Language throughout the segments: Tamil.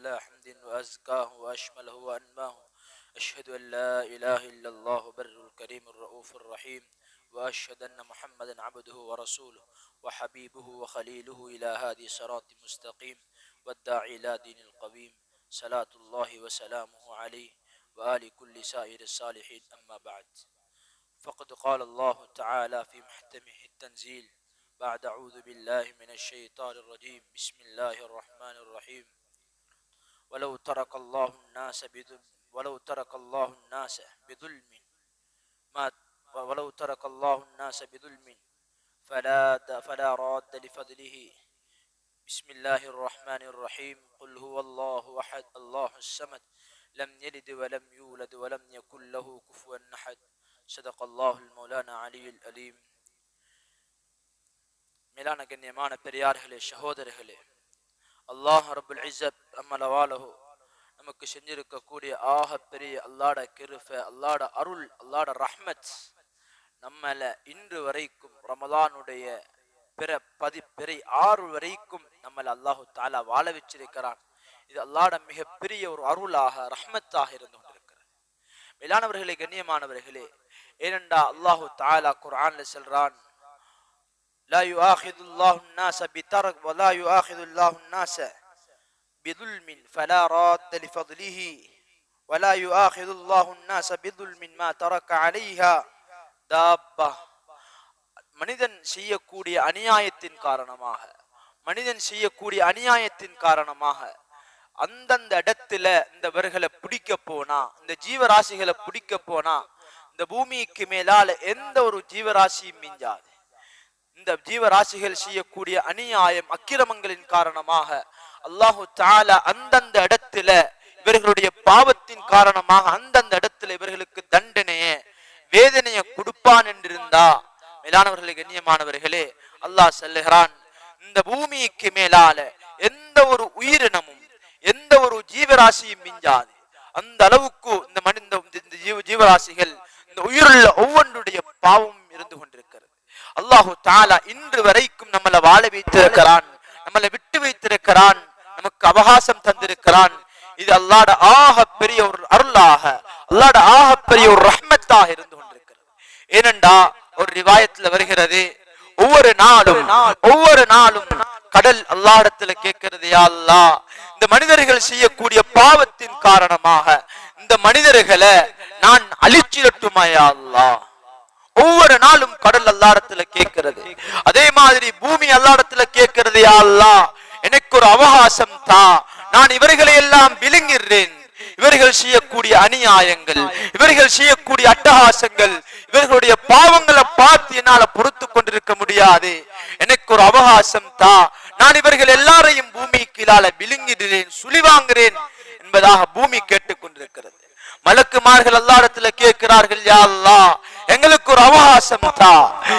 بلا حمد وأزكاه وأشمله وأنماه. أشهد أن لا إله إلا الله بر الكريم الرؤوف الرحيم. وأشهد أن محمدا عبده ورسوله وحبيبه وخليله إلى هذه صراط مستقيم والداعي إلى دين القويم. صلاة الله وسلامه عليه وآل كل سائر الصالحين أما بعد. فقد قال الله تعالى في محتمه التنزيل بعد أعوذ بالله من الشيطان الرجيم. بسم الله الرحمن الرحيم. ولو ترك الله الناس بظلم ولو ترك الله الناس بظلم ما ولو ترك الله الناس بظلم فلا فلا راد لفضله بسم الله الرحمن الرحيم قل هو الله أحد الله الصمد لم يلد ولم يولد ولم يكن له كفوا أحد صدق الله المولانا علي الأليم மேலான கண்ணியமான பெரியார்களே சகோதரர்களே அல்லாஹ் ரபுல் இஸ்ஸத் அம்மலவாலஹு நமக்கு செஞ்சிருக்கக்கூடிய ஆக பெரிய அல்லாட கிருஃப அல்லாட அருள் அல்லாட ரஹ்மத் நம்மள இன்று வரைக்கும் ரமலானுடைய பிற பதி பிறை ஆறு வரைக்கும் நம்மள அல்லாஹு தாலா வாழ வச்சிருக்கிறான். இது அல்லாட மிகப்பெரிய ஒரு அருளாக ரஹ்மத்தாக இருந்து கொண்டிருக்கிறது. மேலானவர்களே கண்ணியமானவர்களே ஏனென்றா அல்லாஹு தாலா குரான்ல செல்றான் لا يؤاخذ الله الناس بترك ولا يؤاخذ الله الناس بظلم فلا راد لفضله ولا يؤاخذ الله الناس بظلم ما ترك عليها دابة மனிதன் செய்யக்கூடிய அநியாயத்தின் காரணமாக மனிதன் செய்யக்கூடிய அநியாயத்தின் காரணமாக அந்தந்த இடத்துல இந்தவர்களை பிடிக்க போனா இந்த ஜீவராசிகளை பிடிக்க போனா இந்த பூமிக்கு மேலால எந்த ஒரு ஜீவராசியும் மிஞ்சாது இந்த ஜீவராசிகள் செய்யக்கூடிய அநியாயம் அக்கிரமங்களின் காரணமாக அல்லாஹு தாலா அந்தந்த இடத்துல இவர்களுடைய பாவத்தின் காரணமாக அந்தந்த இடத்துல இவர்களுக்கு தண்டனைய வேதனைய கொடுப்பான் என்றிருந்தா மேலானவர்களே கண்ணியமானவர்களே அல்லாஹ் செல்லுகிறான் இந்த பூமிக்கு மேலால எந்த ஒரு உயிரினமும் எந்த ஒரு ஜீவராசியும் மிஞ்சாது. அந்த அளவுக்கு இந்த மனித இந்த ஜீவ ஜீவராசிகள் இந்த உயிருள்ள ஒவ்வொன்றுடைய பாவம் இருந்து கொண்டிருக்கிறது. அல்லாஹு தாலா இன்று வரைக்கும் நம்மளை வாழ வைத்திருக்கிறான் நம்மளை விட்டு வைத்திருக்கிறான் நமக்கு அவகாசம் தந்திருக்கிறான். இது அல்லாட ஆக பெரிய ஒரு அருளாக அல்லாட ஆக பெரிய ஒரு ரஹ்மத்தாக இருந்து கொண்டிருக்கிறது. ஏனென்றா ஒரு ரிவாயத்துல வருகிறது ஒவ்வொரு நாளும் ஒவ்வொரு நாளும் கடல் அல்லாடத்துல கேட்கிறது யா இந்த மனிதர்கள் செய்யக்கூடிய பாவத்தின் காரணமாக இந்த மனிதர்களை நான் அழிச்சிடட்டுமா யா ஒவ்வொரு நாளும் கடல் அல்லாடத்துல கேட்கிறது. அதே மாதிரி பூமி அல்லாடத்துல கேட்கிறது யா எனக்கு ஒரு அவகாசம் தா. நான் இவர்களை எல்லாம் விழுங்கிடுறேன். இவர்கள் செய்யக்கூடிய அநியாயங்கள் இவர்கள் செய்யக்கூடிய அட்டகாசங்கள் இவர்களுடைய பாவங்களை பார்த்து என்னால பொறுத்து கொண்டிருக்க முடியாது. எனக்கு ஒரு அவகாசம் தா. நான் இவர்கள் எல்லாரையும் பூமி கீழால விழுங்கிடுறேன் சுழிவாங்கிறேன் என்பதாக பூமி கேட்டுக் கொண்டிருக்கிறது. மலக்குமார்கள் அல்லாடத்துல கேட்கிறார்கள் யா எங்களுக்கு ஒரு அவகாசம் தா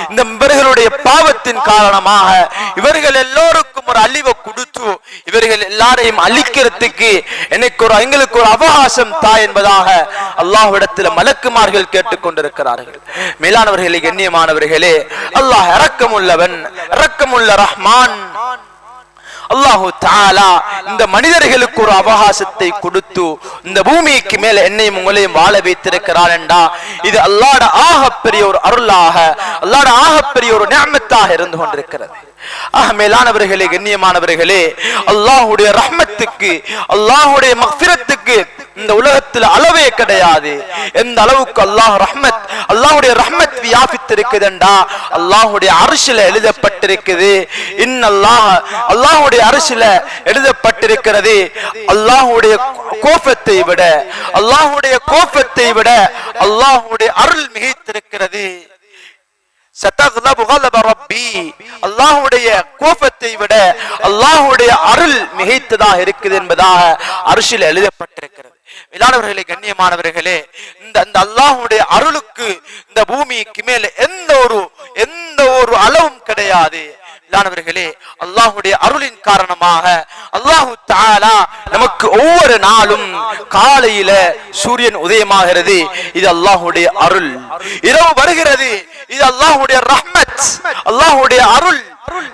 இந்த இவர்களுடைய பாவத்தின் காரணமாக இவர்கள் எல்லோருக்கும் ஒரு அழிவை கொடுத்து இவர்கள் எல்லாரையும் அழிக்கிறதுக்கு எனக்கு ஒரு எங்களுக்கு ஒரு அவகாசம் தா என்பதாக அல்லாஹ்விடத்தில் மலக்குமார்கள் கேட்டுக்கொண்டிருக்கிறார்கள். மேலானவர்களே கண்ணியமானவர்களே அல்லாஹ் இரக்கமுள்ளவன் இரக்கமுள்ள ரஹ்மான். அல்லாஹு தாலா இந்த மனிதர்களுக்கு ஒரு அவகாசத்தை கொடுத்து இந்த பூமிக்கு மேல என்னையும் உங்களையும் வாழ வைத்திருக்கிறான் என்றா. இது அல்லாட ஆகப்பெரிய ஒரு அருளாக அல்லாட ஆகப்பெரிய ஒரு நியமத்தாக இருந்து கொண்டிருக்கிறது. ஆக மேலானவர்களே கண்ணியமானவர்களே அல்லாஹுடைய ரஹ்மத்துக்கு அல்லாஹுடைய மஃபிரத்துக்கு இந்த உலகத்துல அளவே கிடையாது. எந்த அளவுக்கு அல்லாஹ் ரஹ்மத் அல்லாஹுடைய ரஹ்மத் வியாபித்திருக்குதுண்டா அல்லாஹுடைய அரசுல எழுதப்பட்டிருக்குது. இன்னல்லாஹ் அல்லாஹுடைய அரிசில எழுதப்பட்டிருக்கிறது. அல்லாஹுடைய கோபத்தை விட அல்லாஹுடைய கோபத்தை விட அல்லாஹுடைய அருள் மிகைத்திருக்கிறது அல்லாஹுடைய கோபத்தை விட அல்லாஹுடைய அருள் மிகைத்ததாக இருக்குது என்பதாக அரிசில் எழுதப்பட்டிருக்கிறது. விளாடவர்களே கண்ணியமானவர்களே இந்த அந்த அல்லாஹுடைய அருளுக்கு இந்த பூமிக்கு மேல எந்த ஒரு எந்த ஒரு அளவும் கிடையாது. மேலானவர்களே அல்லாஹுடைய அருளின் காரணமாக அல்லாஹு தாலா நமக்கு ஒவ்வொரு நாளும் காலையில சூரியன் உதயமாகிறது. இது அல்லாஹுடைய அருள். இரவு வருகிறது. இது அல்லாஹுடைய ரஹ்மத். அல்லாஹுடைய அருள்.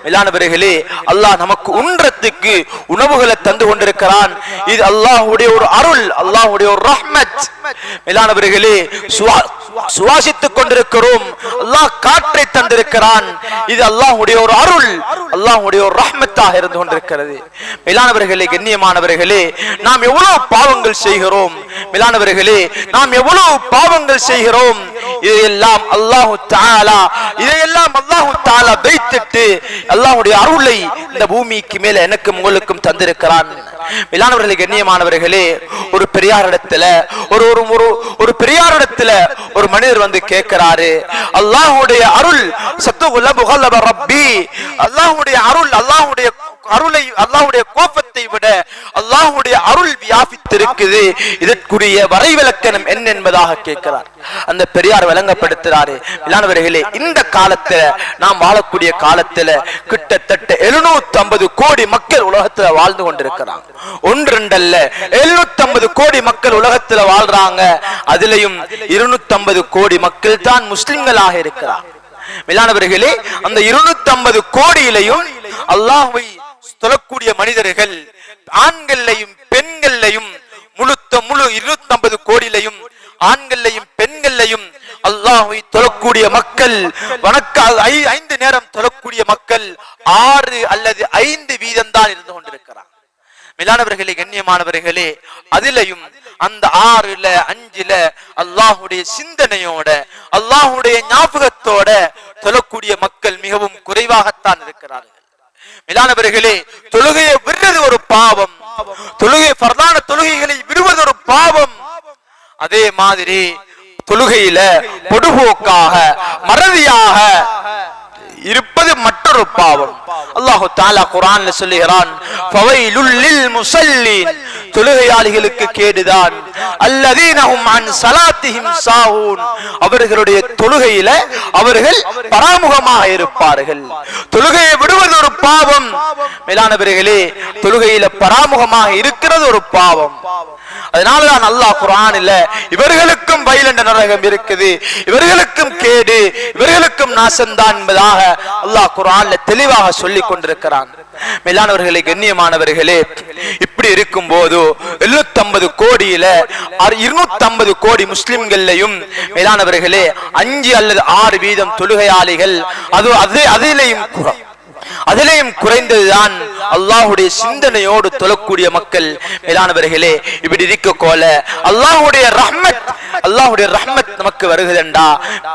மேலானவர்களே அல்லாஹ் நமக்கு உன்றத்துக்கு உணவுகளை தந்து கொண்டிருக்கிறான். இது அல்லாஹுடைய ஒரு அருள் அல்லாஹுடைய ஒரு ரஹ்மத். மேலானவர்களே சுவாசித்துக் கொண்டிருக்கிறோம். அல்லாஹ் காற்றை தந்திருக்கிறான். இது அல்லாஹுடைய ஒரு அருள் அல்லாஹுடைய ஒரு ரஹ்மத்தாக இருந்து கொண்டிருக்கிறது. மேலானவர்களே கண்ணியமானவர்களே நாம் எவ்வளவு பாவங்கள் செய்கிறோம். மேலானவர்களே நாம் எவ்வளவு பாவங்கள் செய்கிறோம். இதையெல்லாம் அல்லாஹு தாலா இதையெல்லாம் அல்லாஹு தாலா வைத்துட்டு அல்லாஹ்வுடைய அருளை இந்த பூமிக்கு மேல எனக்கும் உங்களுக்கும் தந்திருக்கிறான். மேலானவர்களே கண்ணியமானவர்களே ஒரு பெரியார் இடத்துல ஒரு ஒரு ஒரு ஒரு பெரியார் இடத்துல ஒரு மனிதர் வந்து கேட்கிறாரு அல்லாஹுடைய அருள் சத்துகுல புகல்லப ரப்பி. அல்லாஹுடைய அருள் அல்லாஹுடைய அருளை அல்லாஹ்வுடைய கோபத்தை விட அல்லாஹுடைய அருள் வியாபித்திருக்குது. இதற்குரிய வரைவிலக்கணம் என்ன என்பதாக கேட்கிறார். அந்த பெரியார் விளங்கப்படுத்துறாரு இல்லாதவர்களே இந்த காலத்துல நாம் வாழக்கூடிய காலத்துல கிட்டத்தட்ட எழுநூத்தி ஐம்பது கோடி மக்கள் உலகத்துல வாழ்ந்து கொண்டிருக்கிறாங்க. ஒன்று ரெண்டல்ல எழுநூத்தி ஐம்பது கோடி மக்கள் உலகத்துல வாழ்றாங்க. அதுலயும் இருநூத்தி ஐம்பது கோடி மக்கள் தான் முஸ்லிம்களாக இருக்கிறார் மிலானவர்களே அந்த இருநூத்தி ஐம்பது கோடியிலையும் அல்லாஹ்வை தொழக்கூடிய மனிதர்கள் ஆண்கள்லையும் பெண்கள்லையும் முழுத்த முழு இருநூத்தி ஐம்பது கோடியிலையும் ஆண்கள்லையும் பெண்கள்லையும் அல்லாஹை தொழக்கூடிய மக்கள் வணக்க ஐந்து நேரம் தொழக்கூடிய மக்கள் ஆறு அல்லது ஐந்து வீதம் தான் இருந்து கொண்டிருக்கிறார். மேலானவர்களே கண்ணியமானவர்களே அதிலையும் அந்த ஆறுல அஞ்சுல அல்லாஹுடைய சிந்தனையோட அல்லாஹுடைய ஞாபகத்தோட தொழக்கூடிய மக்கள் மிகவும் குறைவாகத்தான் இருக்கிறார்கள். மேலானவர்களே தொழுகையை விடுறது ஒரு பாவம். தொழுகை பரதான தொழுகைகளை விடுவது ஒரு பாவம். அதே மாதிரி தொழுகையில பொடுபோக்காக மறதியாக இருப்பது மற்றொரு பாவம். அல்லாஹு தாலா குரான்ல சொல்லுகிறான் முசல்லின் தொழுகையாளிகளுக்கு கேடுதான். அல்லதீனஹும் அன் சாஹூன் அவர்களுடைய தொழுகையில அவர்கள் பராமுகமாக இருப்பார்கள். தொழுகையை விடுவது ஒரு பாவம். மேலானவர்களே தொழுகையில பராமுகமாக இருக்கிறது ஒரு பாவம். அதனாலதான் அல்லாஹ் குர்ஆனில் இவர்களுக்கும் வயலண்ட நரகம் இருக்குது. இவர்களுக்கும் கேடு. இவர்களுக்கும் நாசம்தான் என்பதாக அல்லாஹ் குரான்ல தெளிவாக சொல்லி கொண்டிருக்கிறான். மேலானவர்களே கண்ணியமானவர்களே இப்படி இருக்கும் போது எழுநூத்தி கோடியில இருநூத்தி ஐம்பது கோடி முஸ்லிம்கள்லையும் மேலானவர்களே அஞ்சு அல்லது ஆறு வீதம் தொழுகையாளிகள் அது அது அதிலையும் குறை அதிலேயும் குறைந்ததுதான் அல்லாஹுடைய சிந்தனையோடு தொழக்கூடிய மக்கள் மேலானவர்களே இப்படி இருக்க கோல அல்லாஹுடைய ரஹ்மத் அல்லாஹுடைய ரஹ்மத் நமக்கு வருகுதண்டா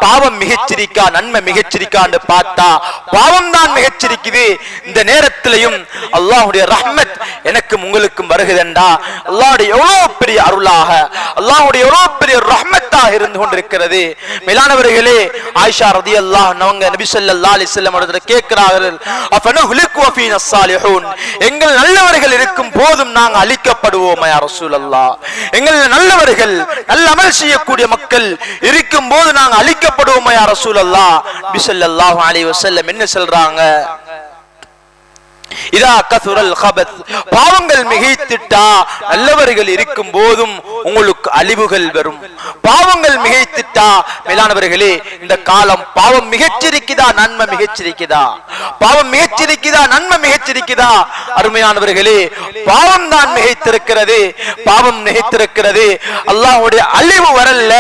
பாவம் மிகச்சிரிக்கா நன்மை மிகச்சிரிக்கான்னு பார்த்தா பாவம் தான் மிகச்சிரிக்குது. இந்த நேரத்திலையும் அல்லாஹுடைய ரஹ்மத் எனக்கும் உங்களுக்கும் வருகுதண்டா அல்லாஹுடைய எவ்வளவு பெரிய அருளாக அல்லாஹுடைய எவ்வளவு பெரிய ரஹ்மத்தாக இருந்து கொண்டிருக்கிறது. மேலானவர்களே ஆயிஷா ரதி அல்லாஹ் அவங்க நபி ஸல்லல்லாஹு அலைஹி கேட்கிறார்கள் எங்கள் நல்லவர்கள் இருக்கும் போதும் நாங்கள் அழிக்கப்படுவோம் யா எங்கள் நல்லவர்கள் நல்ல அமல் செய்யக்கூடிய மக்கள் இருக்கும் போது நாங்கள் அழிக்கப்படுவோம் யா ரசூலல்லாஹ். நபி ஸல்லல்லாஹு என்ன சொல்றாங்க? இதா கசுரல் கபத். பாவங்கள் மிகைத்திட்டா நல்லவர்கள் இருக்கும் போதும் உங்களுக்கு அழிவுகள் வரும். பாவங்கள் மிகைத்திட்டா மேலானவர்களே இந்த காலம் பாவம் மிகச்சிரிக்குதா நன்மை மிகச்சிரிக்குதா? பாவம் மிகச்சிரிக்குதா நன்மை மிகச்சிரிக்குதா? அருமையானவர்களே பாவம் தான் மிகைத்திருக்கிறது பாவம் மிகைத்திருக்கிறது அல்லாஹுடைய அழிவு வரல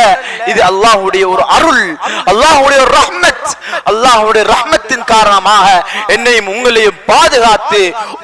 இது அல்லாஹுடைய ஒரு அருள் அல்லாஹுடைய ரஹ்மத் அல்லாஹுடைய ரஹ்மத்தின் காரணமாக என்னையும் உங்களையும் பாதுகாத்து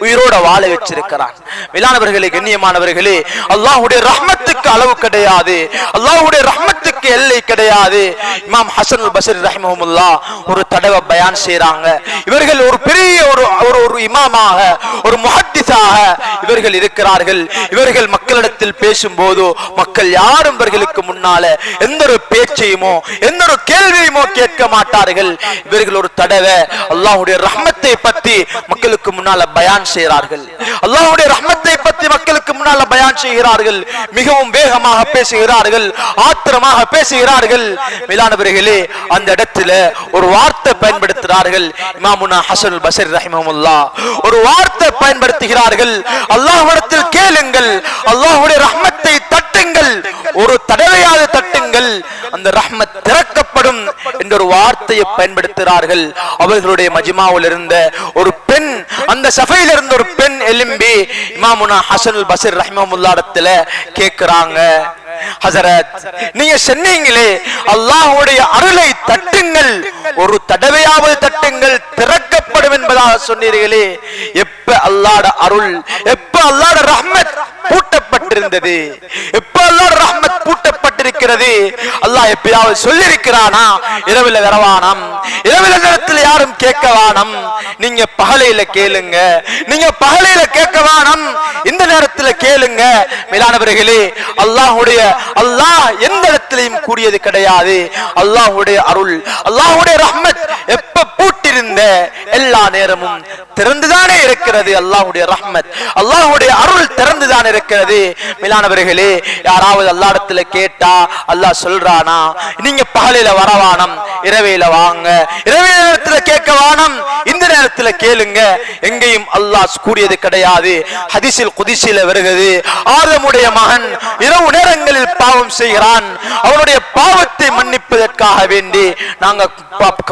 உயிரோட வாழ வச்சிருக்கிறான். மேலானவர்களே கண்ணியமானவர்களே அல்லாஹுடைய ரஹ்மத்துக்கு அளவு கிடையாது. அல்லாஹுடைய ரஹ்மத்துக்கு எல்லை கிடையாது. இமாம் ஹசன் பசரி ரஹ்மஹமுல்லா ஒரு தடவை பயான் செய்யறாங்க இவர்கள் ஒரு பெரிய ஒரு ஒரு ஒரு இமாமாக ஒரு முஹத்திஸாக இவர்கள் இருக்கிறார்கள். இவர்கள் மக்களிடத்தில் பேசும்போது மக்கள் யாரும் இவர்களுக்கு முன்னால எந்த ஒரு பேச்சையுமோ எந்த ஒரு கேள்வியுமோ கேட்க மாட்டார்கள். இவர்கள் ஒரு தடவை அல்லாஹுடைய ரஹ்மத்தை பத்தி மக்களுக்கு முன்னால பயான் செய்கிறார்கள். அல்லாஹ்வுடைய ரஹ்மத்தை பத்தி மக்களுக்கு முன்னால பயான் செய்கிறார்கள். மிகவும் வேகமாக பேசுகிறார்கள். ஆத்திரமாக பேசுகிறார்கள். மேலானவர்களே அந்த இடத்துல ஒரு வார்த்தை பயன்படுத்துகிறார்கள். இமாமுனா ஹசன் பசர் ரஹிமமுல்லா ஒரு வார்த்தை பயன்படுத்துகிறார்கள். அல்லாஹ்விடத்தில் கேளுங்கள். அல்லாஹுடைய ரஹ்மத்தை தட்டுங்கள். ஒரு தடவையாவது தட்டுங்கள். அந்த ரஹ்மத் திறக்கப்படும் என்ற ஒரு வார்த்தையை பயன்படுத்துகிறார்கள். அவர்களுடைய மஜிமாவில் இருந்த ஒரு பெண் அந்த சபையில இருந்து ஒரு பெண் எலும்பி இமாமுனா ஹசனுல் பசீர் ரஹ்மமுல்லாடத்துல கேக்குறாங்க. ஹசரத் நீங்க சொன்னீங்களே அல்லாஹுடைய அருளை தட்டுங்கள் ஒரு தடவையாவது தட்டுங்கள் திறக்கப்படும் என்பதாக சொன்னீர்களே. எப்ப அல்லாட அருள் எப்ப அல்லாட ரஹ்மத் பூட்டப்பட்டிருந்தது? எப்ப அல்லாட ரஹ்மத் பூட்டப்பட்டிருக்கிறது அல்லாஹ் எப்பயாவது சொல்லியிருக்கிறானா? இரவுல வரவானம். இரவுல நேரத்தில் யாரும் கேட்க வானம் நீங்க பகலையில கேளுங்க. நீங்க பகலையில கேட்க வானம் இந்த நேரத்துல கேளுங்க. மேலானவர்களே அல்லாஹுடைய அல்லாஹ் எந்த இடத்திலையும் கூடியது கிடையாது. அல்லாஹுடைய அருள் அல்லாஹுடைய ரஹ்மத் எப்ப பூட்டிருந்த எல்லா நேரமும் திறந்துதானே இருக்கிறது அல்லாஹுடைய ரஹ்மத். அல்லாஹுடைய அருள் திறந்துதான் இருக்கிறது. மேலானவர்களே யாராவது அல்லாஹ்விடத்துல கேட்டா இல்லையா அல்லாஹ் சொல்றானா? நீங்க பகலில வரவானம் இரவையில வாங்க. இரவு நேரத்துல கேட்க வானம் இந்த நேரத்துல கேளுங்க. எங்கேயும் அல்லாஹ் கூறியது கிடையாது. ஹதிசில் குதிசில வருகிறது. ஆதமுடைய மகன் இரவு நேரங்களில் பாவம் செய்கிறான். அவனுடைய பாவத்தை மன்னிப்பதற்காக வேண்டி நாங்க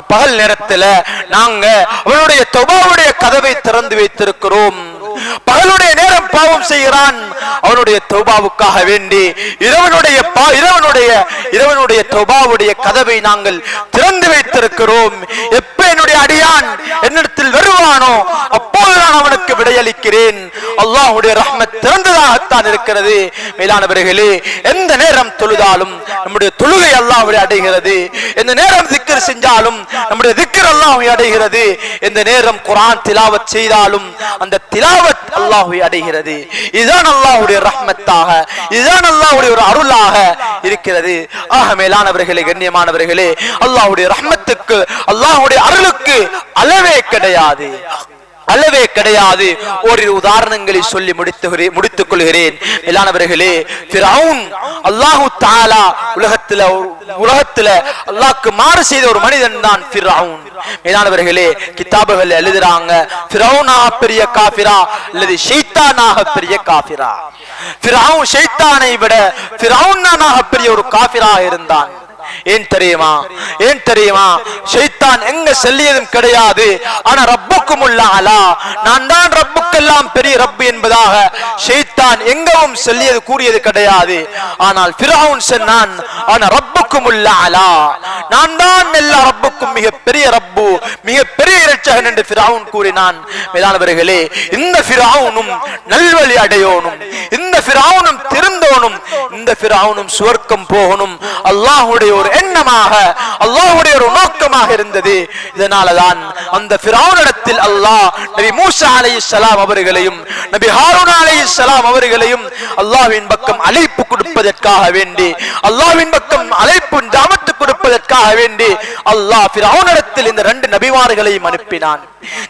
பகல் நேரத்துல நாங்க அவனுடைய தொபாவுடைய கதவை திறந்து வைத்திருக்கிறோம். பகலுடைய நேரம் பாவம் செய்கிறான். அவனுடைய தௌபாவுக்காக வேண்டி இரவனுடைய இறைவனுடைய இறைவனுடைய தொபாவுடைய கதவை நாங்கள் திறந்து வைத்திருக்கிறோம். எப்ப என்னுடைய அடியான் என்னிடத்தில் வருவானோ அப்போது நான் அவனுக்கு விடையளிக்கிறேன். அல்லாஹுடைய ரஹ்மத் திறந்ததாகத்தான் இருக்கிறது. மேலானவர்களே எந்த நேரம் தொழுதாலும் நம்முடைய தொழுகை அல்லாஹுடைய அடைகிறது. எந்த நேரம் திக்கர் செஞ்சாலும் நம்முடைய திக்கர் அல்லாஹுடைய அடைகிறது. எந்த நேரம் குரான் திலாவத் செய்தாலும் அந்த திலாவத் அல்லாஹுடைய அடைகிறது. இதுதான் அல்லாஹுடைய ரஹ்மத்தாக இதுதான் அல்லாஹுடைய ஒரு அருளாக இருக்கிறது. ஆக மேலானவர்களே கண்ணியமானவர்களே அல்லாஹுடைய ரஹ்மத்துக்கு அல்லாஹுடைய அருளுக்கு அளவே கிடையாது. அல்லவே கிடையாது. ஓரிரு உதாரணங்களை சொல்லி முடித்து முடித்துக் கொள்கிறேன் மேலானவர்களே ஃபிரௌன் அல்லாஹு தாலா உலகத்துல உலகத்துல அல்லாஹ்க்கு மாறு செய்த ஒரு மனிதன் தான் ஃபிரௌன் மேலானவர்களே கிதாபுகள் எழுதுறாங்க ஃபிரௌனாக பெரிய காபிரா அல்லது ஷெய்தானாக பெரிய காபிரா திராவும் ஷைத்தானை விட ஃபிரௌனாக பெரிய ஒரு காபிரா இருந்தான். ஏன் தெரியுமா? ஏன் தெரியுமா? ஷைத்தான் எங்க செல்லியதும் கிடையாது. ஆனா ரப்புக்கும் உள்ள அலா. நான் தான் ரப்புக்கெல்லாம் பெரிய ரப்பு என்பதாக ஷைத்தான் எங்கவும் செல்லியது கூறியது கிடையாது. ஆனால் ஃபிரௌன் சொன்னான் ஆனா ரப்புக்கும் உள்ள அலா. நான் தான் எல்லா ரப்புக்கும் மிக பெரிய ரப்பு மிக பெரிய இரட்சகன் என்று பிராவுன் கூறினான். மேலானவர்களே இந்த பிராவுனும் நல்வழி அடையோனும். இந்த பிராவுனும் திருந்தோனும் இந்த பிராவுனும் சுவர்க்கம் போகணும். அல்லாஹுடைய ஒரு எண்ணமாக அல்லாஹுடைய ஒரு நோக்கமாக இருந்தது. இதனாலதான் அந்த பிராவுனிடத்தில் அல்லாஹ் நபி மூசா அலைஹிஸ்ஸலாம் அவர்களையும் நபி ஹாரூன் அலைஹிஸ்ஸலாம் அவர்களையும் அல்லாஹ்வின் பக்கம் அழைப்பு கொடுப்பதற்காக வேண்டி அல்லாஹ்வின் பக்கம் அழைப்பு தாமத்து கொடுப்பதற்காக வேண்டி அல்லாஹ் பிராவுனிடத்தில் இந்த ரெண்டு நபிமார்களையும் அனுப்பினான்.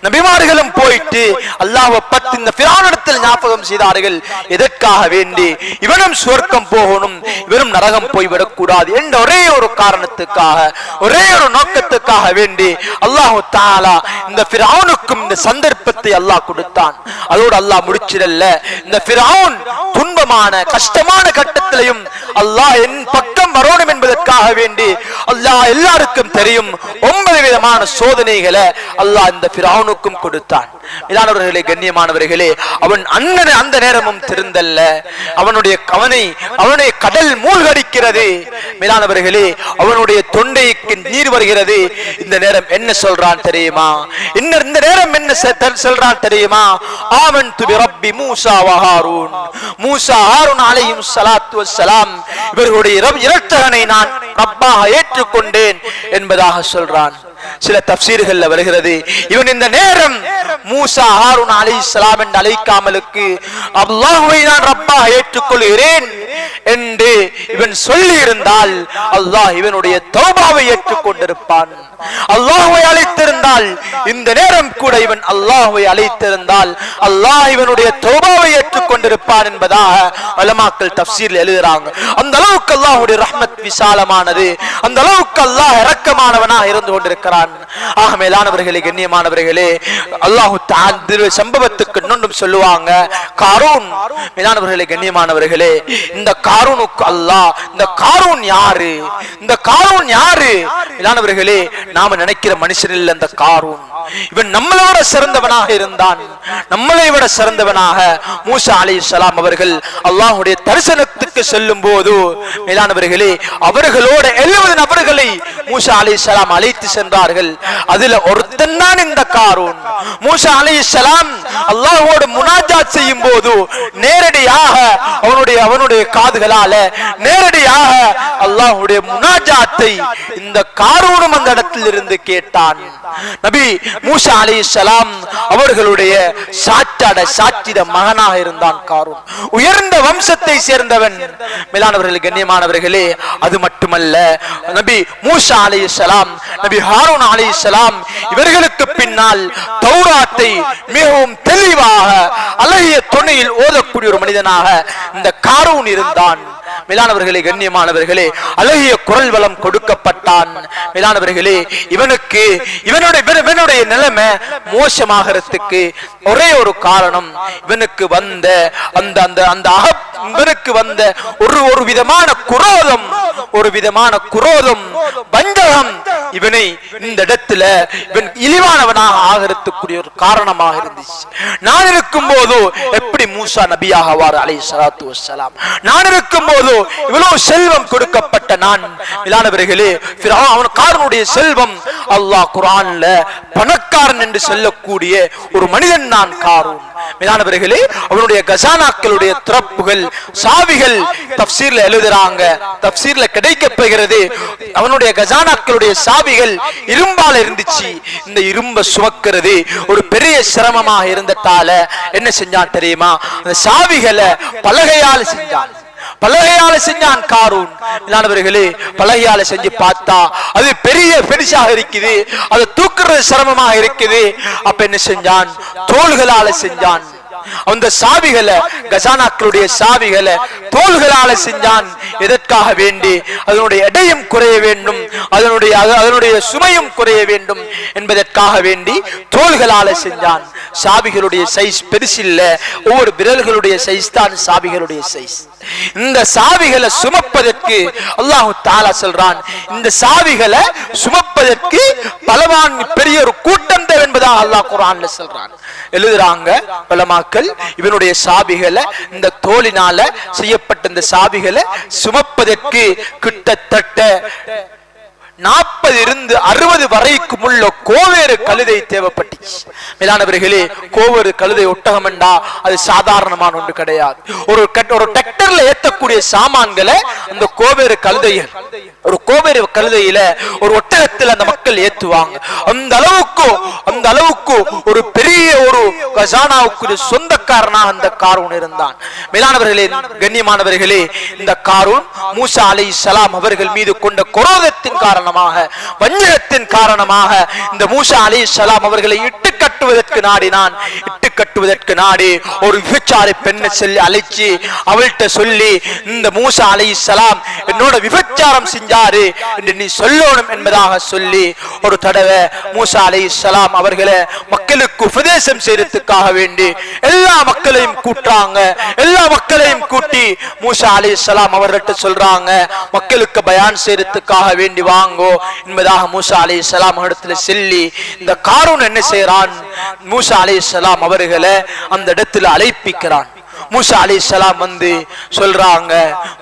நபிமார்களும் போயிட்டு அல்லாஹ் பத்து இந்த பிராவுனிடத்தில் ஞாபகம் செய்தார்கள். எதற்காக வேண்டி? இவனும் சுவர்க்கம் போகணும் இவரும் நரகம் போய்விடக் கூடாது என்ற ஒரே ஒரு காரணத்துக்காக ஒரே ஒரு நோக்கத்துக்காக வேண்டி அல்லாஹு தாலா இந்த பிராவுனுக்கும் இந்த சந்தர்ப்பத்தை அல்லாஹ் கொடுத்தான். அதோடு அல்லாஹ் முடிச்சிடல்ல இந்த பிராவுன் துன்பமான கஷ்டமான கட்டத்திலையும் அல்லாஹ் என் பக்கம் வரணும் என்பதற்காக வேண்டி அல்லாஹ் எல்லாருக்கும் தெரியும் ஒன்பது விதமான சோதனைகளை அல்லாஹ் இந்த பிராவுனுக்கும் கொடுத்தான். இதானவர்களே கண்ணியமானவர்களே அவன் அண்ணன் அந்த நேரமும் திருந்தல்ல. அவனுடைய கவனை அவனை கடல் மூழ்கடிக்கிறது. மேலானவர்களே அவனுடைய தொண்டைக்கு நீர் வருகிறது. இந்த நேரம் என்ன சொல்றான் தெரியுமா? இன்னும் இந்த நேரம் என்ன சொல்றான் தெரியுமா? ஆவன் துபி ரப்பி மூசா வஹாரூன் மூசா ஹாரூன் அலையும் சலாத்து வஸ்ஸலாம். இவர்களுடைய இரட்டகனை நான் ரப்பாக ஏற்றுக்கொண்டேன் என்பதாக சொல்றான். சில தப்சீர்கள் வருகிறது. இவன் இந்த நேரம் மூசா ஹாரூன் இஸ்லாம் என்று அழைக்காமலுக்கு அல்லாஹுவை நான் ரப்பாக ஏற்றுக்கொள்கிறேன் என்று இவன் சொல்லி இருந்தால் அல்லாஹ் இவனுடைய தௌபாவை ஏற்றுக்கொண்டிருப்பான். அல்லாஹுவை அழைத்திருந்தால் இந்த நேரம் கூட இவன் அல்லாஹுவை அழைத்திருந்தால் அல்லாஹ் இவனுடைய தௌபாவை ஏற்றுக்கொண்டிருப்பான் என்பதாக அலமாக்கள் தப்சீர் எழுதுறாங்க. அந்த அளவுக்கு அல்லாஹுடைய ரஹ்மத் விசாலமானது அந்த அளவுக்கு அல்லாஹ் இரக்கமானவனாக இருந்து கொண்டிருக்கிறான். ஆக மேலானவர்களே கண்ணியமானவர்களே அல்லாஹு தஆலா சம்பவத்துக்கு இன்னொன்றும் சொல்லுவாங்க. காரூன் மேலானவர்களே கண்ணியமானவர்களே இந்த காரூனுக்கு அல்லாஹ் இந்த காரூன் யாரு? இந்த காரூன் யாரு? நாம நினைக்கிற மனுஷன் இல்ல இந்த காரூன். இவன் நம்மளை விட சிறந்தவனாக இருந்தான். நம்மளை விட சிறந்தவனாக மூசா அவர்கள் அல்லாஹ்வுடைய தரிசனத்துக்கு செல்லும் போது மேலானவர்களே அவர்களோட எழுபது நபர்களை மூசா அலைஹிஸ்ஸலாம் அழைத்து சென்றார்கள். அதுல ஒருத்தன் தான் இந்த காரூன். மூசா அலைஹிஸ்ஸலாம் அல்லாஹோடு முனாஜாத் செய்யும் போது நேரடியாக அவனுடைய அவனுடைய காதுகளால நேரடியாக அல்லாஹுடைய முனாஜாத்தை இந்த காரூனும் அந்த இடத்தில் இருந்து கேட்டான். நபி மூசா அலைஹிஸ்ஸலாம் அவர்களுடைய சாற்றாட சாற்றிட மகனாக இருந்தான் காரூன். உயர்ந்த வம்சத்தை சேர்ந்தவன். மேலானவர்கள் கண்ணியமானவர்களே அது மட்டுமல்ல. நபி மூசா அலைஹிஸ்ஸலாம் நபி ஹாரூன் அலைஹிஸ்ஸலாம் இவர்களுக்கு பின்னால் தௌராத்தை மிகவும் தெளிவாக அழகிய துணையில் ஓதக்கூடிய ஒரு மனிதனாக இந்த காரூன் இருந்தான். மேலானவர்களே கண்ணியமானவர்களே அழகிய குரல் வளம் கொடுக்கப்பட்டான். மேலானவர்களே இவனுக்கு இவனுடைய இவனுடைய நிலைமை மோசமாகறதுக்கு ஒரே ஒரு காரணம். இவனுக்கு வந்த அந்த அந்த அந்த அக இவனுக்கு வந்த ஒரு ஒரு விதமான குரோதம் ஒரு விதமான குரோதம் வஞ்சகம் இவனை இந்த இடத்துல இவன் இழிவானவனாக ஆகிறதுக்குரிய ஒரு காரணமாக இருந்துச்சு. நான் இருக்கும் போது எப்படி மூசா நபியாக வார் அலை சலாத்து வசலாம் நான் இருக்கும் போது இவ்வளவு செல்வம் கொடுக்கப்பட்ட நான். இல்லாதவர்களே அவன் காரனுடைய செல்வம் அல்லாஹ் குரான்ல பணக்காரன் என்று சொல்லக்கூடிய ஒரு மனிதன் நான் காரூன். மேலானவர்களே அவனுடைய கசானாக்களுடைய திறப்புகள் சாவிகள் தப்சீர்ல எழுதுறாங்க. தப்சீர்ல கிடைக்கப்படுகிறது. அவனுடைய கசானாக்களுடைய சாவிகள் இரும்பால இருந்துச்சு. இந்த இரும்ப சுமக்கிறது ஒரு பெரிய சிரமமாக இருந்ததால என்ன செஞ்சான் தெரியுமா? அந்த சாவிகளை பலகையால் செஞ்சான். பலகையால செஞ்சான் காரூன். இல்லாதவர்களே பலகையால செஞ்சு பார்த்தா அது பெரிய பெருசாக இருக்குது. அது தூக்குறது சிரமமாக இருக்குது. அப்ப என்ன செஞ்சான்? தோள்களால செஞ்சான். அந்த சாவிகளை கசானாக்களுடைய சாவிகளை தோள்களால செஞ்சான். எதற்காக வேண்டி? அதனுடைய எடையும் குறைய வேண்டும். அதனுடைய அதனுடைய சுமையும் குறைய வேண்டும் என்பதற்காக வேண்டி தோள்களால செஞ்சான். சாவிகளுடைய சைஸ் பெருசில்ல. ஒவ்வொரு விரல்களுடைய சைஸ் தான் சாபிகளுடைய சைஸ் இந்த சாவிகளை சுமப்பதற்கு அல்லாஹு தாலா சொல்றான். இந்த சாவிகளை சுமப்பதற்கு பலவான் பெரிய ஒரு கூட்டம் தேவை என்பதாக அல்லாஹ் குரான்ல சொல்றான். எழுதுறாங்க பலமாக்கள் இவனுடைய சாவிகளை இந்த தோளினால செய்யப்பட்ட இந்த சாவிகளை சுமப்பதற்கு கிட்டத்தட்ட நாற்பது இருந்து அறுபது வரைக்கும் உள்ள கோவேறு கழுதை தேவைப்பட்டுச்சு. மேலானவர்களே கோவேறு கழுதை ஒட்டகம் என்றா அது சாதாரணமான ஒன்று கிடையாது. ஒரு ஒரு டிராக்டர்ல ஏத்தக்கூடிய சாமான்களை அந்த கோவேறு கழுதையில் ஒரு கோவேறு கழுதையில ஒரு ஒட்டகத்தில் அந்த மக்கள் ஏத்துவாங்க. அந்த அளவுக்கு அந்த அளவுக்கு ஒரு பெரிய ஒரு கஜானாவுக்கு சொந்தக்காரனாக அந்த காரூன் இருந்தான். மேலானவர்களே கண்ணியமானவர்களே இந்த காரூன் மூசா அலை சலாம் அவர்கள் மீது கொண்ட குரோதத்தின் காரணமாக வஞ்சகத்தின் காரணமாக இந்த மூசா அலை சலாம் அவர்களை இட்டு கட்டுவதற்கு நாடினான். இட்டு கட்டுவதற்கு நாடி ஒரு விபச்சாரி பெண்ணை சொல்லி அழைச்சி அவள்கிட்ட சொல்லி இந்த மூசா அலை சலாம் என்னோட விபச்சாரம் செஞ்ச செஞ்சாரு என்று நீ சொல்லணும் என்பதாக சொல்லி ஒரு தடவை மூசா அலை சலாம் அவர்களை மக்களுக்கு உபதேசம் செய்யறதுக்காக வேண்டி எல்லா மக்களையும் கூட்டுறாங்க எல்லா மக்களையும் கூட்டி மூசா அலை சலாம் அவர்கிட்ட சொல்றாங்க மக்களுக்கு பயான் செய்யறதுக்காக வேண்டி வாங்கோ என்பதாக மூசா அலை சலாம் இடத்துல சொல்லி இந்த காரூன் என்ன செய்யறான் மூசா அலை சலாம் அவர்களை அந்த இடத்துல அழைப்பிக்கிறான். மூசா அலி சலாம் வந்து சொல்றாங்க.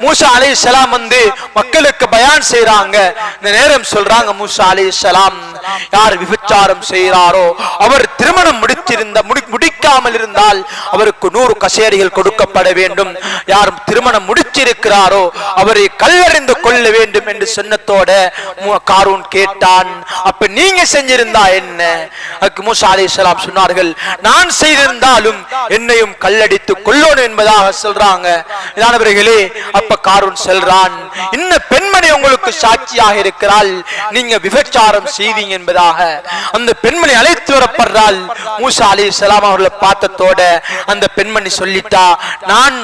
மூசா அலி சலாம் வந்து மக்களுக்கு பயான் செய்றாங்க. இந்த நேரம் சொல்றாங்க மூசா அலி சலாம் யார் விபச்சாரம் செய்கிறாரோ அவர் திருமணம் முடித்திருந்த முடிக்காமல் இருந்தால் அவருக்கு நூறு கசேரிகள் கொடுக்கப்பட வேண்டும். யார் திருமணம் முடிச்சிருக்கிறாரோ அவரை கல்லறிந்து கொள்ள வேண்டும் என்று சொன்னத்தோட காரூன் கேட்டான். அப்ப நீங்க செஞ்சிருந்தா என்ன? அதுக்கு மூசா அலைஹிஸ்ஸலாம் சொன்னார்கள் நான் செய்திருந்தாலும் என்னையும் கல்லடித்துக் கொள்ள கொல்லணும் என்பதாக சொல்றாங்க. இதானவர்களே அப்ப காரூன் செல்றான். இன்ன பெண் பெண்மணி உங்களுக்கு சாட்சியாக இருக்கிறாள். நீங்க விபச்சாரம் செய்வீங்க என்பதாக அந்த பெண்மணி அழைத்து வரப்படுறாள். மூசா அலி இஸ்லாம் அவர்களை பார்த்ததோட அந்த பெண்மணி சொல்லிட்டா நான்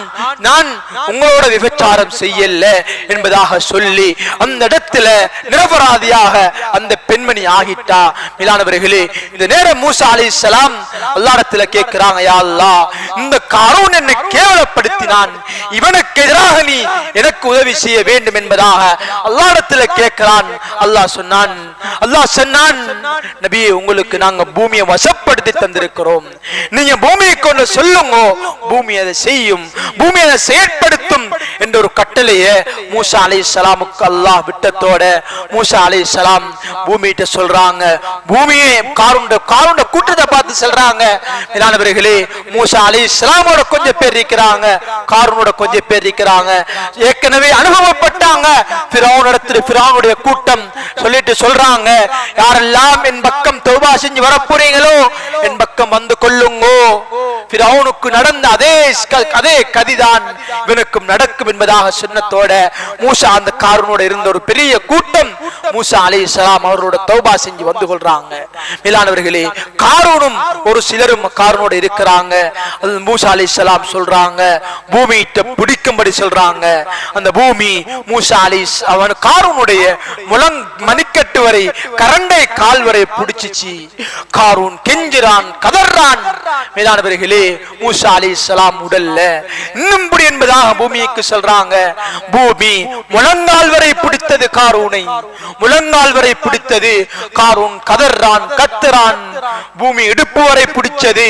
நான் உங்களோட விபச்சாரம் செய்யல என்பதாக சொல்லி அந்த இடத்துல நிரபராதியாக அந்த பெண்மணி ஆகிட்டா. மிலானவர்களே இந்த நேரம் மூசா அலி இஸ்லாம் அல்லாடத்துல கேட்கிறாங்க யா இந்த காரூன் என்னை கேவலப்படுத்தினான். இவனுக்கு எதிராக நீ எனக்கு உதவி செய்ய வேண்டும் என்பதாக அல்லாடத்துல கேட்கிறான். அல்லாஹ் சொன்னான் அல்லாஹ் சொன்னான் நபி உங்களுக்கு நாங்க பூமியை வசப்படுத்தி தந்திருக்கிறோம். நீங்க பூமியை கொண்டு சொல்லுங்க. பூமி அதை செய்யும். பூமி அதை செயற்படுத்தும். என்ற ஒரு கட்டளையை மூசா அலை சலாமுக்கு அல்லாஹ் விட்டத்தோட மூசா அலை சலாம் பூமியிட்ட சொல்றாங்க. பூமியே காருண்ட காருண்ட கூட்டத்தை பார்த்து சொல்றாங்க. மேலானவர்களே மூசா அலை சலாமோட கொஞ்சம் பேர் இருக்கிறாங்க. காரூனோட கொஞ்சம் பேர் இருக்கிறாங்க. ஏற்கனவே அனுபவப்பட்டாங்க. பிறவுனிடத்தில் பிறவுனுடைய கூட்டம் சொல்லிட்டு சொல்றாங்க. யாரெல்லாம் என் பக்கம் தௌபா செஞ்சு வரப்போறீங்களோ என் பக்கம் வந்து கொள்ளுங்கோ. பிராவுனுக்கு நடந்த அதே அதே கதிதான் இவனுக்கும் நடக்கும் என்பதாக சொன்னத்தோட மூசா அந்த காரனோட இருந்த ஒரு பெரிய கூட்டம் மூசா அலி சலாம் அவரோட தௌபா செஞ்சு வந்து கொள்றாங்க. மேலானவர்களே காரூனும் ஒரு சிலரும் காரனோட இருக்கிறாங்க. அது மூசா அலி சலாம் சொல்றாங்க. பூமியிட்ட பிடிக்கும்படி சொல்றாங்க. அந்த பூமி மூசா அலி அவன் காரூனுடைய முழங் மணிக்கட்டு வரை கரண்டை கால் வரை பிடிச்சிச்சு. காரூன் கெஞ்சிறான் கதர்றான் மேலானவர்களே மூசா அலி சலாம் உடல்ல இன்னும் புடி என்பதாக பூமிக்கு சொல்றாங்க. பூமி முழங்கால் வரை பிடித்தது காரூனை. முழங்கால் வரை பிடித்தது காரூன் கதர்றான் கத்துறான். பூமி இடுப்பு வரை பிடிச்சது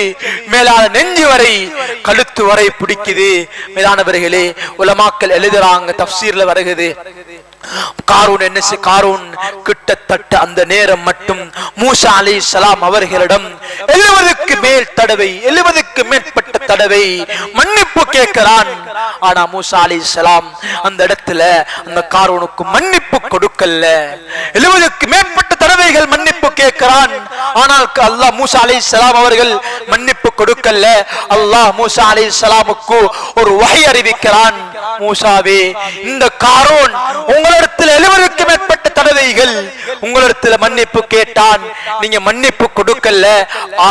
மேலான நெஞ்சு வரை கழுத்து வரை பிடிக்குது. மேலானவர்களே உலமாக்கள் எழுதுறாங்க தப்சீர்ல வருகிறது. காரூன் என்ன காரூன் கிட்டத்தட்ட அந்த நேரம் மட்டும் மூசா அலி சலாம் அவர்களிடம் எழுபதுக்கு மேல் தடவை எழுபதுக்கு மேற்பட்ட தடவை மன்னிப்பு கேட்கிறான். ஆனா மூசா அலி சலாம் அந்த இடத்துல அந்த காரூனுக்கு மன்னிப்பு கொடுக்கல. எழுபதுக்கு மேற்பட்ட தடவைகள் மன்னிப்பு கேட்கிறான். ஆனால் அல்லாஹ் மூசா அலி சலாம் அவர்கள் மன்னிப்பு கொடுக்கல. அல்லாஹ் மூசா அலி சலாமுக்கு ஒரு வகை அறிவிக்கிறான். மூசாவே இந்த காரோன் உங்க உங்களிடத்தில் எழுவருக்கு மேற்பட்ட தடவைகள் உங்களிடத்தில் மன்னிப்பு கேட்டான். நீங்க மன்னிப்பு கொடுக்கல.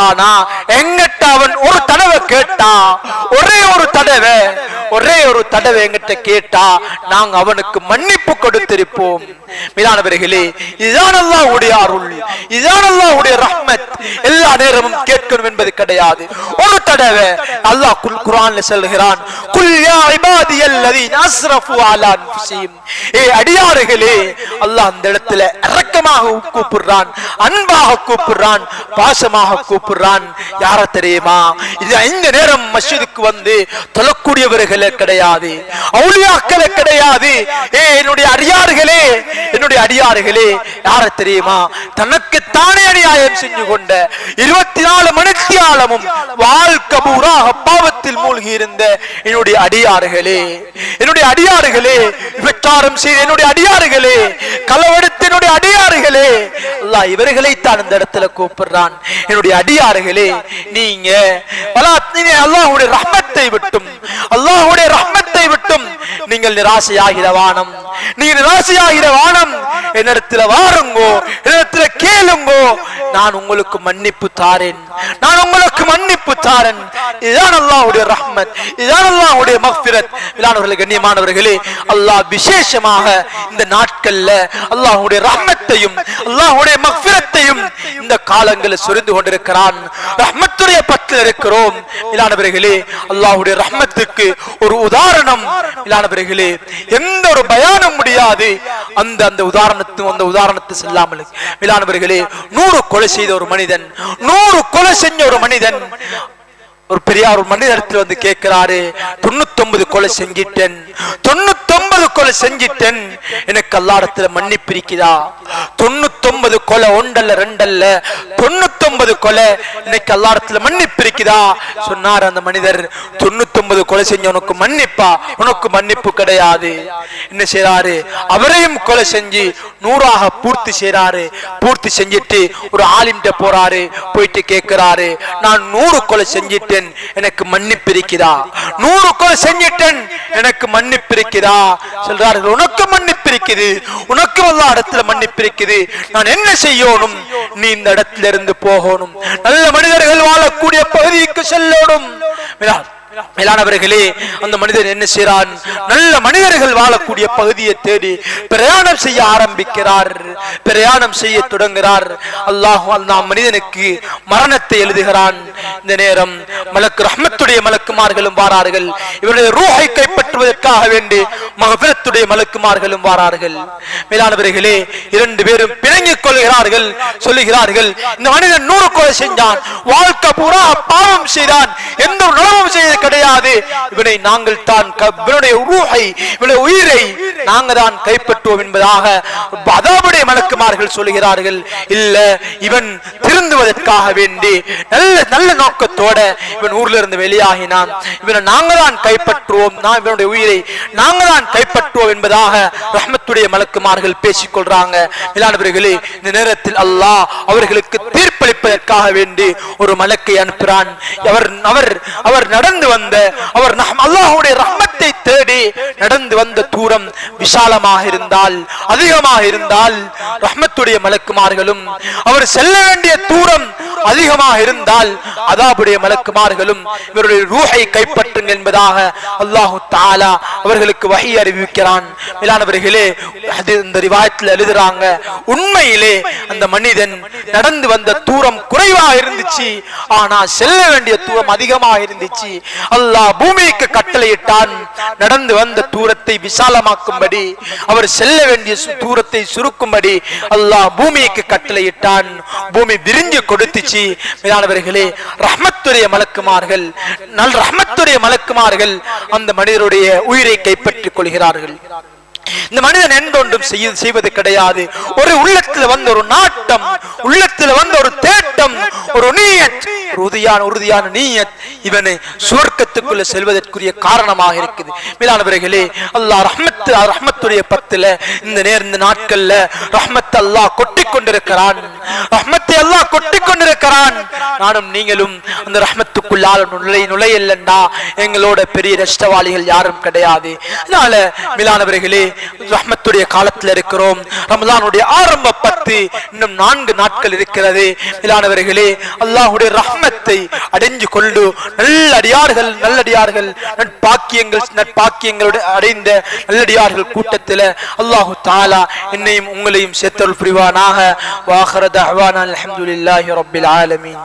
ஆனா எங்கிட்ட அவன் ஒரு தடவை கேட்டான் ஒரே ஒரு தடவை ஒரே ஒரு தடவை எங்கிட்ட கேட்டா நாங்க அவனுக்கு மன்னிப்பு கொடுத்திருப்போம். மீதானவர்களே இதுதான் அல்லாஹ்வுடைய அருள். இதுதான் அல்லாஹ்வுடைய ரஹ்மத். எல்லா நேரமும் கேட்கணும் என்பது கிடையாது. ஒரு தடவை அல்லாஹ் குல் குர்ஆன்ல சொல்கிறான் குல் யா இபாதியல்லதீன அஸ்ரஃபு அலா அன்ஃபுஸிஹிம். ஏ அடி அடியாறுகளே அல்லாஹ் அந்த இடத்துல இரக்கமாக கூப்பிடுறான் அன்பாக கூப்பிடுறான் பாசமாக கூப்பிடுறான். யார தெரியுமா? இது ஐந்து நேரம் மஸ்ஜிதுக்கு வந்து தொழக்கூடியவர்களே கிடையாது. அவுளியாக்களே கிடையாது. ஏ என்னுடைய அடியார்களே என்னுடைய அடியார்களே யார தெரியுமா? தனக்கு தானே அநியாயம் செஞ்சு கொண்ட இருபத்தி நாலு மணித்தியாலமும் வாழ்க்கை பூராக பாவத்தில் மூழ்கி இருந்த என்னுடைய அடியார்களே என்னுடைய அடியார்களே விபச்சாரம் செய்த என்னுடைய அடியார்களே அடியாறுகளே என்னுடைய அடியாறுகளே அல்லா இவர்களை தான் இந்த இடத்துல கூப்பிடுறான். என்னுடைய அடியாறுகளே நீங்க அல்லாஹுடைய ரஹ்மத்தை விட்டும் அல்லாஹ்வுடைய ரஹ்மத்தை விட்டும் நீங்கள் நிராசையாகிற வானம். நீ நிராசையாகிற வானம். என்னிடத்துல வாருங்கோ என்னிடத்துல கேளுங்கோ. நான் உங்களுக்கு மன்னிப்பு தாரேன். நான் உங்களுக்கு மன்னிப்பு தாரேன். இதுதான் அல்லாஹ்வுடைய ரஹ்மத். இதுதான் அல்லாஹ்வுடைய மக்ஃபிரத் இலானவர்களே கண்ணியமானவர்களே அல்லாஹ் விசேஷமாக இந்த நாட்கள்ல அல்லாஹுடைய ரஹ்மத்தையும் அல்லாஹுடைய மக்ஃபிரத்தையும் இந்த காலங்களில் சொரிந்து கொண்டிருக்கிறான். ரஹ்மத்துடைய பற்றில் இருக்கிறோம். இலானவர்களே அல்லாஹுடைய ரஹ்மத்துக்கு ஒரு உதாரணம் இலானவர்களே எந்த ஒரு பயானம் முடியாது. அந்த அந்த உதாரணத்து அந்த உதாரணத்தை செல்லாமல். இல்லாதவர்களே நூறு கொலை செய்த ஒரு மனிதன் நூறு கொலை செஞ்ச ஒரு மனிதன் ஒரு பெரியார் ஒரு மனிதத்தில் வந்து கேட்கிறாரு தொண்ணூத்தி ஒன்பது கொலை செஞ்சிட்டேன். தொண்ணூத்தி கொலை செஞ்சிட்டேன். எனக்கு அல்லாடத்துல மன்னிப்பு இருக்குதா தொண்ணூத்தொன்பது கொலை ஒன்றல்ல ரெண்டல்ல. தொண்ணூத்தொன்பது கொலை எனக்கு அல்லாடத்துல மன்னிப்பு இருக்குதா சொன்னார் அந்த மனிதர் தொண்ணூத்தொன்பது கொலை செஞ்ச உனக்கு மன்னிப்பா? உனக்கு மன்னிப்பு கிடையாது. என்ன செய்யறாரு அவரையும் கொலை செஞ்சு நூறாக பூர்த்தி செய்யறாரு பூர்த்தி செஞ்சிட்டு ஒரு ஆலிம்கிட்ட போறாரு போயிட்டு கேட்கிறாரு நான் நூறு கொலை செஞ்சிட்டேன் எனக்கு மன்னிப்பு இருக்கிறா நூறு கொலை செஞ்சிட்டேன் எனக்கு மன்னிப்பு இருக்கிறா சொல்றார்கள் உனக்கு மன்னிப்பிருக்குது உனக்கு எல்லா இடத்துல மன்னிப்பிருக்குது. நான் என்ன செய்யணும்? நீ இந்த இடத்துல இருந்து போகணும். நல்ல மனிதர்கள் வாழக்கூடிய பகுதிக்கு செல்லணும். மேலானவர்களே அந்த மனிதன் என்ன செய்யறான் நல்ல மனிதர்கள் வாழக்கூடிய பகுதியை தேடி பிரயாணம் செய்ய ஆரம்பிக்கிறார். பிரயாணம் செய்ய தொடங்குகிறார். அல்லாஹ் அந்த மனிதனுக்கு மரணத்தை எழுதுகிறான். இந்த நேரம் மலக்கு ரஹ்மத்துடைய மலக்குமார்களும் வாரார்கள். இவருடைய ரூஹை கைப்பற்றுவதற்காக வேண்டி மகபிரத்துடைய மலக்குமார்களும் வாரார்கள். மேலானவர்களே இரண்டு பேரும் பிணங்கிக் கொள்கிறார்கள் சொல்லுகிறார்கள் இந்த மனிதன் நூறு கொலை செஞ்சான் வாழ்க்கை பூரா பாவம் செய்தான் எந்த ஒரு நலமும் செய்தது கிடையாது. இவனை நாங்கள் தான் இவனுடைய ரூஹை இவனுடைய உயிரை நாங்க தான் கைப்பற்றுவோம் என்பதாக அதாவுடைய மலக்குமார்கள் சொல்லுகிறார்கள். இல்ல இவன் திருந்துவதற்காக வேண்டி நல்ல நல்ல நோக்கத்தோட இவன் ஊர்ல இருந்து வெளியாகினான். இவனை நாங்க தான் கைப்பற்றுவோம். நான் இவனுடைய உயிரை நாங்க தான் கைப்பற்றுவோம் என்பதாக ரஹமத்துடைய மலக்குமார்கள் பேசிக்கொள்றாங்க மிலானவர்களே இந்த நேரத்தில் அல்லாஹ் அவர்களுக்கு தீர்ப்பளிப்பதற்காக வேண்டி ஒரு மலக்கை அனுப்புகிறான் அவர் அவர் அவர் நடந்து வந்த அவர் அல்லாஹுடைய ரஹ்ம தேடி நடந்து வந்த தூரம் விசாலமாக இருந்தால் அதிகமாக இருந்தால் ரஹ்மத்துடைய மலக்குமார்களும் அவர் செல்ல வேண்டிய தூரம் அதிகமாக இருந்தால் அதாபுடைய மலக்குமார்களும் இவருடைய ரூஹை கைப்பற்றுங்க என்பதாக அல்லாஹு தாலா அவர்களுக்கு வகை அறிவிக்கிறான். மேலானவர்களே இந்த ரிவாயத்தில் எழுதுறாங்க உண்மையிலே அந்த மனிதன் நடந்து வந்த தூரம் குறைவாக இருந்துச்சு ஆனா செல்ல வேண்டிய தூரம் அதிகமாக இருந்துச்சு அல்லாஹ் பூமிக்கு கட்டளையிட்டான் நடந்து வந்த தூரத்தை விசாலமாக்கும்படி அவர் செல்ல வேண்டிய தூரத்தை சுருக்கும்படி அல்லாஹ் பூமிக்கு கட்டளையிட்டான். பூமி விரிஞ்சு கொடுத்துச்சு மேலானவர்களே ரஹ்மத்துடைய மலக்குமார்கள் நல் ரஹமத்துடைய மலக்குமார்கள் அந்த மனிதருடைய உயிரை கைப்பற்றிக் கொள்கிறார்கள். இந்த மனிதன் என்றொன்றும் செய்ய செய்வது கிடையாது. ஒரு உள்ளத்துல வந்த ஒரு நாட்டம் உள்ளத்துல வந்த ஒரு தேட்டம் ஒரு நீயத் உறுதியான உறுதியான நீயத் இவனை சுவர்க்கத்துக்குள்ள செல்வதற்குரிய காரணமாக இருக்குது. மேலானவர்களே அல்லாஹ் ரஹ்மத்து ரஹ்மத்துடைய பத்துல இந்த நேர் இந்த நாட்கள்ல ரஹ்மத் அல்லாஹ் கொட்டி கொண்டிருக்கிறான். ரஹ்மத்தை அல்லாஹ் கொட்டி கொண்டிருக்கிறான். நானும் நீங்களும் அந்த ரஹ்மத்துக்குள்ளால் நுழை நுழையல்லண்டா? எங்களோட பெரிய நஷ்டவாளிகள் யாரும் கிடையாது. அதனால மிலானவர்களே ரஹ்மத்துடைய காலத்தில் இருக்கிறோம். ரமலானுடைய ஆரம்ப பத்து இன்னும் நான்கு நாட்கள் இருக்கிறது. மிலானவர்களே அல்லாஹுடைய ரஹ்மத்தை அடைஞ்சு கொண்டு நல்லடியார்கள் நல்லடியார்கள் நட்பாக்கியங்கள் நட்பாக்கியங்களுடைய அடைந்த நல்லடியார்கள் கூட்டத்தில் அல்லாஹு தாலா என்னையும் உங்களையும் சேர்த்தல் புரிவானாக. வாஹரத் அஹ்வான் அலமதுல்லாஹி ரபில் ஆலமீன்.